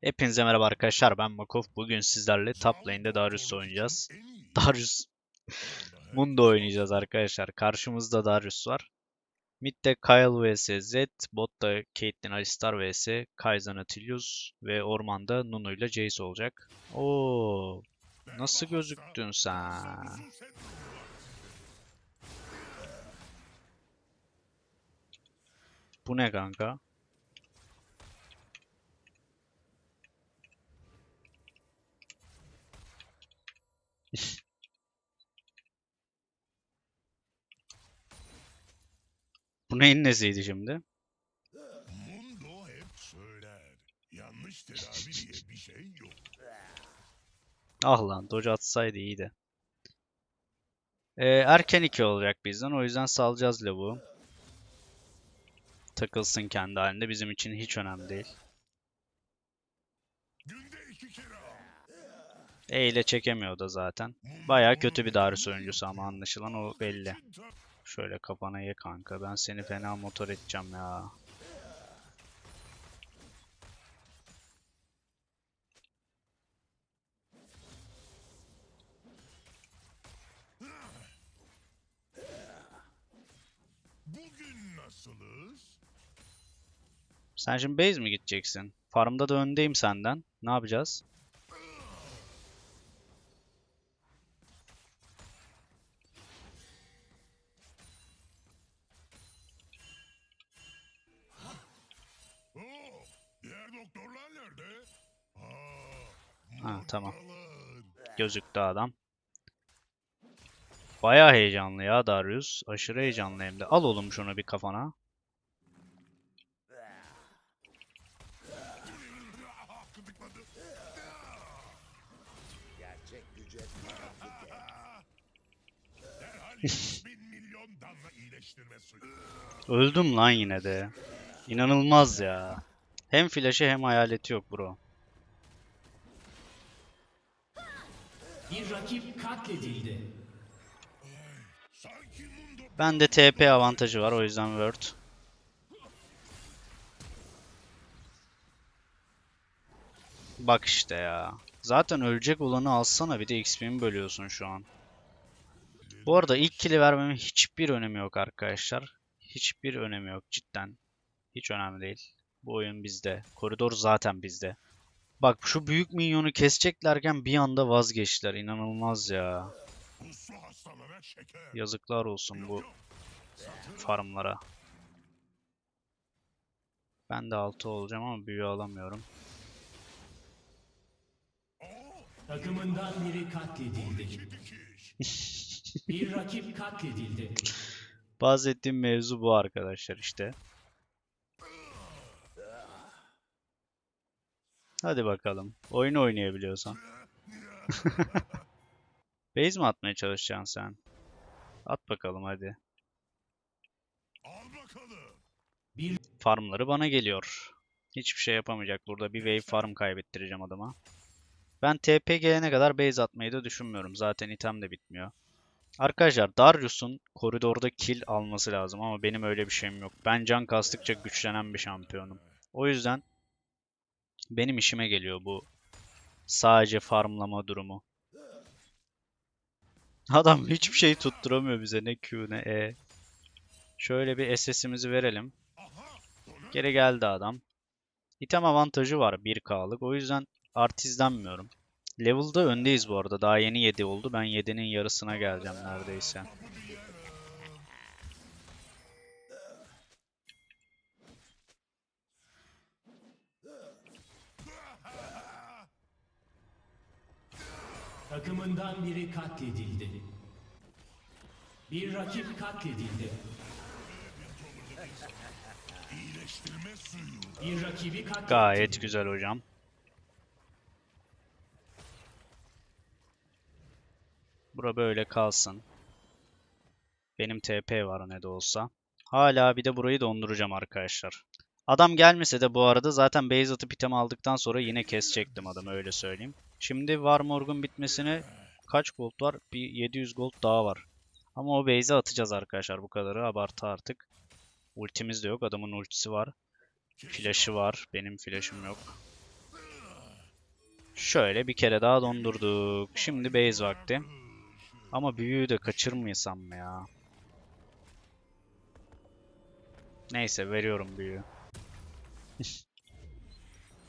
Hepinize merhaba arkadaşlar ben Makov. Bugün sizlerle top lane'de Darius oynayacağız. Darius Mundo oynayacağız arkadaşlar. Karşımızda Darius var. Mid'de Kyle vs Zed, botta Caitlyn Alistar vs Kai'Sa Nautilus ve ormanda Nunu ile Jace olacak. Oo, nasıl gözüktün sen? Bu ne kanka? Bu neyin nesiydi şimdi? Mundo hep söyler. Yanlış tedavi diye bir şey yok. Ah lan dodge atsaydı iyiydi. Ee, erken 2 olacak bizden. O yüzden salacağız lavuğu. Takılsın kendi halinde. Bizim için hiç önemli değil. E ile çekemiyor da zaten. Baya kötü bir Darius oyuncusu ama anlaşılan o belli. Şöyle kafana ye kanka. Ben seni fena motor edeceğim ya. Bugün nasılız? Sen şimdi base mi gideceksin? Farmda da öndeyim senden. Ne yapacağız? Ha, tamam. Gözüktü adam. Baya heyecanlı ya Darius. Aşırı heyecanlı hem de. Al oğlum şunu bir kafana. Gıdıkladı. Derhal 100 bin milyon damla iyileştirme suyu. Öldüm lan yine de. İnanılmaz ya. Hem flash'ı hem hayaleti yok bro. Bir rakip katledildi. Mundo Bende TP avantajı var o yüzden word. Bak işte ya. Zaten ölecek olanı alsana bir de XP'mi bölüyorsun şu an. Bu arada ilk kill'i vermemin hiçbir önemi yok arkadaşlar. Hiçbir önemi yok cidden. Hiç önemli değil. Bu oyun bizde. Koridor zaten bizde. Bak şu büyük minyonu keseceklerken bir anda vazgeçtiler. İnanılmaz ya. Yazıklar olsun bu farmlara. Ben de 6 olacağım ama büyü alamıyorum. Takımından biri katledildi. Bir rakip katledildi. Bahsettiğim mevzu bu arkadaşlar işte. Hadi bakalım. Oyunu oynayabiliyorsan. Base mi atmaya çalışacaksın sen? At bakalım hadi. Bakalım. Farmları bana geliyor. Hiçbir şey yapamayacak. Burada bir wave farm kaybettireceğim adama. Ben TP gelene kadar base atmayı da düşünmüyorum. Zaten item de bitmiyor. Arkadaşlar Darius'un koridorda kill alması lazım ama benim öyle bir şeyim yok. Ben can kastıkça güçlenen bir şampiyonum. O yüzden benim işime geliyor bu sadece farmlama durumu. Adam hiçbir şey tutturamıyor bize ne Q ne E. Şöyle bir SS'imizi verelim. Geri geldi adam. İtem avantajı var 1K'lık. O yüzden art izlenmiyorum. Level'da öndeyiz bu arada. Daha yeni 7 oldu. Ben 7'nin yarısına geleceğim neredeyse. Takımından biri katledildi. Bir rakip katledildi. Bir rakibi katledildi. Gayet güzel hocam. Bura böyle kalsın. Benim TP var ne de olsa. Hala bir de burayı donduracağım arkadaşlar. Adam gelmese de bu arada zaten base atıp item aldıktan sonra yine kesecektim adamı öyle söyleyeyim. Şimdi Warmorg'un bitmesine kaç gold var? Bir 700 gold daha var. Ama o base'e atacağız arkadaşlar bu kadarı abartı artık. Ultimiz de yok adamın ultisi var. Flash'ı var. Benim flash'ım yok. Şöyle bir kere daha dondurduk. Şimdi base vakti. Ama büyüğü de kaçırmaysam mı ya? Neyse veriyorum büyüğü.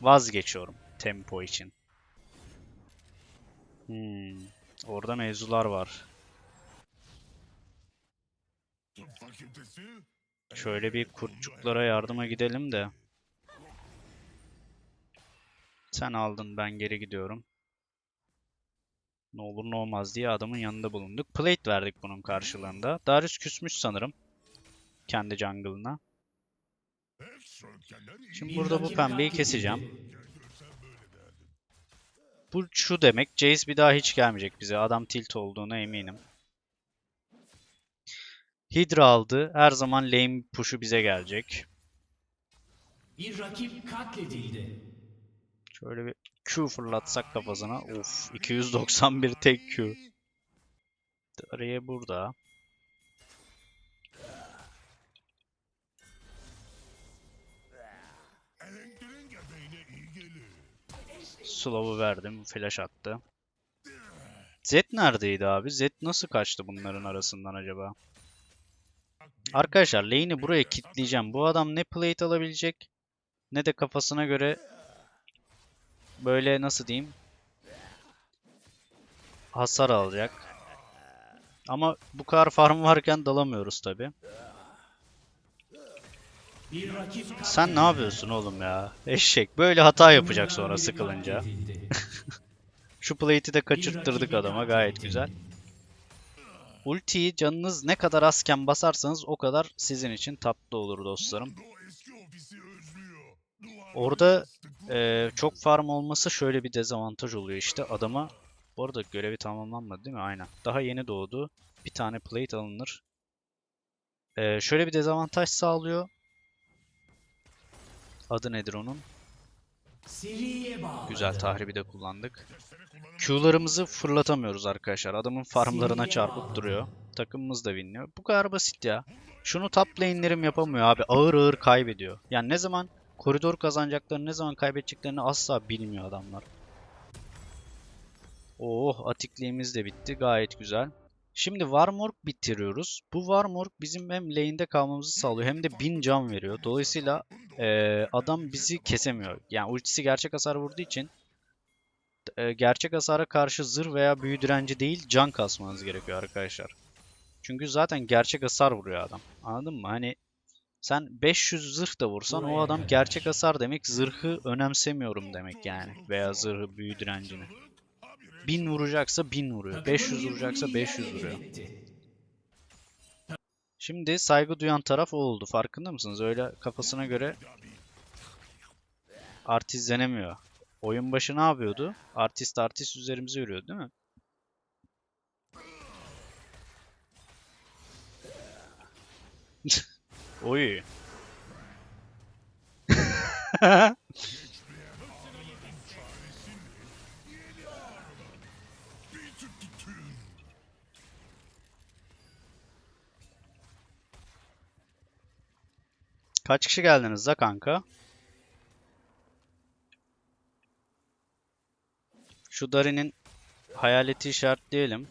Vazgeçiyorum tempo için. Hmm, orada mevzular var. Şöyle bir kurtçuklara yardıma gidelim de. Sen aldın ben geri gidiyorum. Ne olur ne olmaz diye adamın yanında bulunduk. Plate verdik bunun karşılığında. Darius küsmüş sanırım. Kendi jungle'ına. Şimdi burada bu pembeyi keseceğim. Bu şu demek. Jace bir daha hiç gelmeyecek bize. Adam tilt olduğuna eminim. Hydra aldı. Her zaman lane push'u bize gelecek. Bir rakip katledildi. Şöyle bir Q fırlatsak kafasına. Of 291 tek Q. Araya burada. Slow'u verdim. Flash attı. Zed neredeydi abi? Zed nasıl kaçtı bunların arasından acaba? Arkadaşlar lane'i buraya kilitleyeceğim. Bu adam ne plate alabilecek ne de kafasına göre böyle nasıl diyeyim hasar alacak. Ama bu kadar farm varken dalamıyoruz tabi. Sen ne yapıyorsun oğlum ya? Eşek. Böyle hata yapacak sonra sıkılınca. Şu plate'i de kaçırttırdık adama gayet güzel. Ultiyi canınız ne kadar azken basarsanız o kadar sizin için tatlı olur dostlarım. Orada. Ee, çok farm olması şöyle bir dezavantaj oluyor işte adama. Bu arada görevi tamamlanmadı değil mi? Aynen. Daha yeni doğdu. Bir tane plate alınır. Ee, şöyle bir dezavantaj sağlıyor. Adı nedir onun? Güzel tahribi de kullandık. Q'larımızı fırlatamıyoruz arkadaşlar. Adamın farmlarına çarpıp duruyor. Takımımız da winliyor. Bu kadar basit ya. Şunu top lane'lerim yapamıyor abi. Ağır ağır kaybediyor. Yani ne zaman koridor kazanacaklarını, ne zaman kaybedeceklerini asla bilmiyor adamlar. Oh, atikliğimiz de bitti. Gayet güzel. Şimdi Warmorg bitiriyoruz. Bu Warmorg bizim hem lane'de kalmamızı sağlıyor hem de 1000 can veriyor. Dolayısıyla eee, adam bizi kesemiyor. Yani ultisi gerçek hasar vurduğu için e, gerçek hasara karşı zırh veya büyü direnci değil can kasmanız gerekiyor arkadaşlar. Çünkü zaten gerçek hasar vuruyor adam. Anladın mı? Hani sen 500 zırh da vursan o adam gerçek hasar demek zırhı önemsemiyorum demek yani. Veya zırhı büyü direncini. 1000 vuracaksa 1000 vuruyor. Takımın 500 bir vuracaksa kuleyi 500 yerle vuruyor. Şimdi saygı duyan taraf o oldu. Farkında mısınız? Öyle kafasına göre artistlenemiyor. Oyun başı ne yapıyordu? Artist artist üzerimize yürüyordu değil mi? Oy. Kaç kişi geldiniz la kanka? Şu Dari'nin hayaleti işaretleyelim.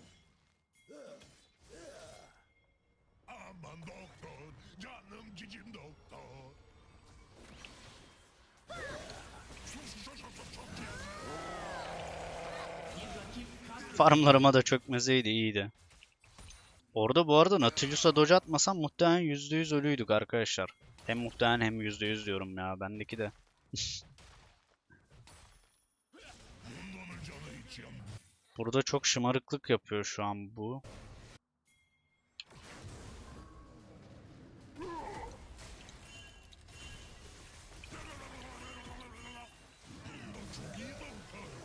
Farmlarıma da çökmeseydi iyiydi. Orada bu arada Nautilus'a dodge atmasam muhtemelen %100 ölüydük arkadaşlar. Hem muhtemelen hem %100 diyorum ya bendeki de. Burada çok şımarıklık yapıyor şu an bu.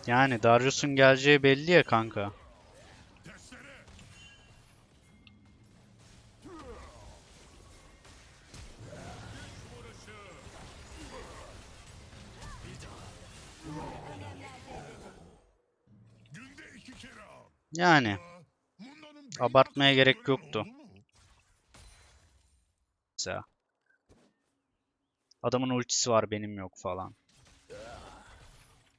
Yani Darius'un geleceği belli ya kanka. Yani Abartmaya gerek yoktu. mesela. Adamın ultisi var benim yok falan.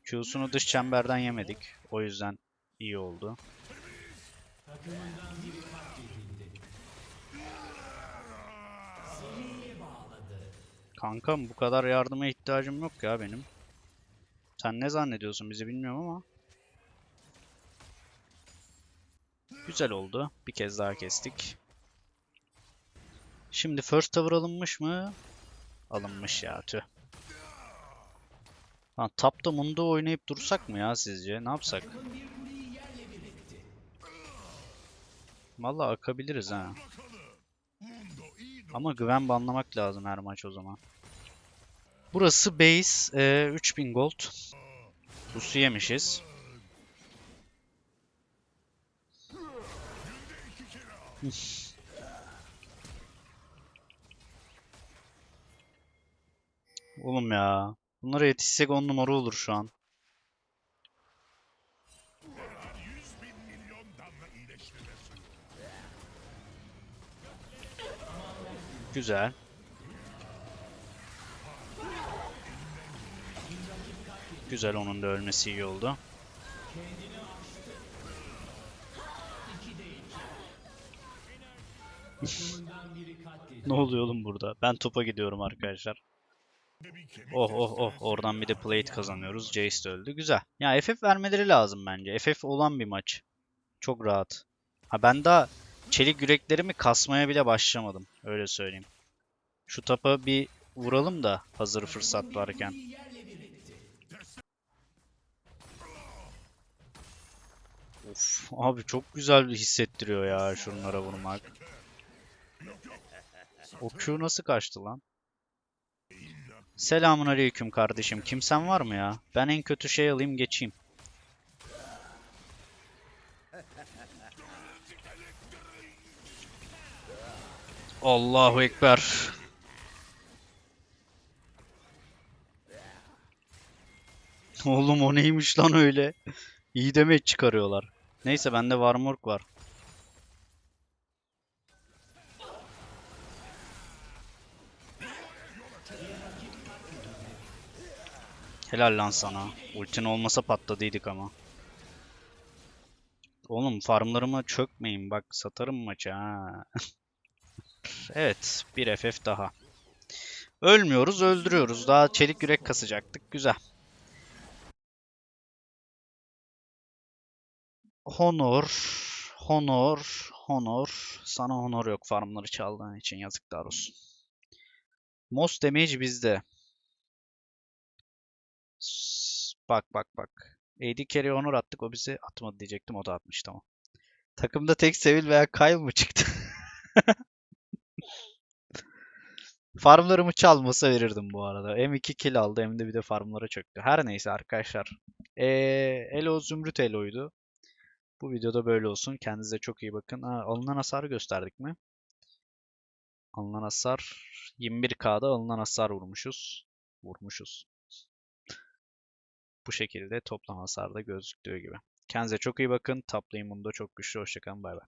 Q'sunu dış çemberden yemedik. O yüzden iyi oldu. Kankam bu kadar yardıma ihtiyacım yok ya benim. Sen ne zannediyorsun bizi bilmiyorum ama. Güzel oldu. Bir kez daha kestik. Şimdi first tower alınmış mı? Alınmış ya tüh. Lan tapta Mundo oynayıp dursak mı ya sizce? Ne yapsak? Vallahi akabiliriz ha. Ama güven banlamak lazım her maç o zaman. Burası base. e, 3000 gold. Busu yemişiz. Oğlum ya. Bunlara yetişsek 10 numara olur şu an. 100 bin milyon damla iyileştirme suyu. Güzel. Güzel onun da ölmesi iyi oldu. Takımından Ne oluyor oğlum burada? Ben topa gidiyorum arkadaşlar. Oh oh oh oradan bir de plate kazanıyoruz. Jace de öldü. Güzel. Ya FF vermeleri lazım bence. FF olan bir maç. Çok rahat. Ha ben daha çelik yüreklerimi kasmaya bile başlamadım. Öyle söyleyeyim. Şu tapa bir vuralım da hazır fırsat varken. Of abi çok güzel hissettiriyor ya şunlara vurmak. O Q nasıl kaçtı lan? Selamun aleyküm kardeşim. Kimsen var mı ya? Ben en kötü şey alayım geçeyim. Allahu Ekber. Oğlum o neymiş lan öyle? İyi demet çıkarıyorlar. Neyse bende Varmork var. Helal lan sana. Ultin olmasa patladıydık ama. Oğlum farmlarıma çökmeyin bak satarım maçı evet bir FF daha. Ölmüyoruz öldürüyoruz. Daha çelik yürek kasacaktık. Güzel. Honor, honor, honor. Sana honor yok farmları çaldığın için yazıklar olsun. Most damage bizde. Bak bak bak. AD carry honor attık o bizi atmadı diyecektim o da atmış tamam. Takımda tek Sevil veya Kyle mı çıktı? Farmlarımı çalmasa verirdim bu arada. Hem 2 kill aldı hem de bir de farmlara çöktü. Her neyse arkadaşlar. Ee, Elo Zümrüt Elo'ydu. Bu videoda böyle olsun. Kendinize çok iyi bakın. Ha, alınan hasarı gösterdik mi? Alınan hasar 21K'da alınan hasar vurmuşuz. Vurmuşuz. Bu şekilde toplam hasarda gözüktüğü gibi. Kendinize çok iyi bakın. Top lane bunda çok güçlü. Hoşçakalın. Bay bay.